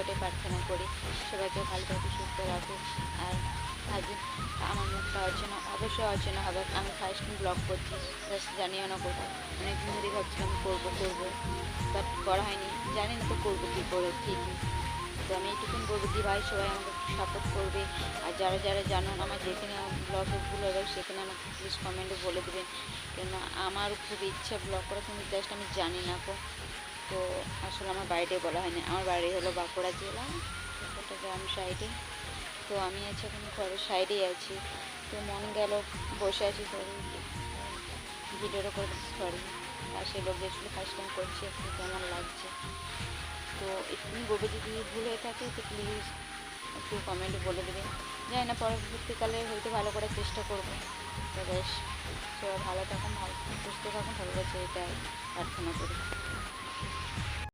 ওটাই প্রার্থনা করি। সবাইকে ভালো থাকুক সুস্থ রাখুক আর আজ আমার মুখটা অচেনা, অবশ্যই অচেনা হবে। আমি ফার্স্ট ব্লগ করছি জাস্ট জানিও না করব অনেকদিন ধরে ভাবছিলাম করব করব। বাট করা হয়নি। জানি না তো করব কী করে ঠিকই তো আমি এইটুকুন বলব কি ভাই, সবাই আমাকে সাপোর্ট করবে। আর যারা যারা জানুন আমার যেখানে ব্লগে ভুল হবে, সেখানে আমাকে প্লিজ কমেন্টে বলে দেবেন। কেননা আমার খুব ইচ্ছা ব্লগ করা, কিন্তু জাস্ট আমি জানি না কো। তো আসলে আমার বাড়িতে বলা হয়নি। আমার বাড়ি হলো বাঁকুড়া জেলা একটা গ্রাম সাইডে। তো আমি আছি এখন ঘরের সাইডেই আছি। তো মন গেল বসে আছি তো ভিডিওটা করে সরি পাশে লোক যেগুলো ফার্স্ট টাইম করছি, একটু কেমন লাগছে। তো একটুখানি বলব যদি ভুল হয়ে থাকে, তো প্লিজ একটু কমেন্টে বলে দেবেন জানি না, পরবর্তীকালে হয়তো ভালো করার চেষ্টা করব। তো বেশ, সবাই ভালো থাকুন, ভালো সুস্থ থাকুন, ভালো কাছে এটাই প্রার্থনা করি।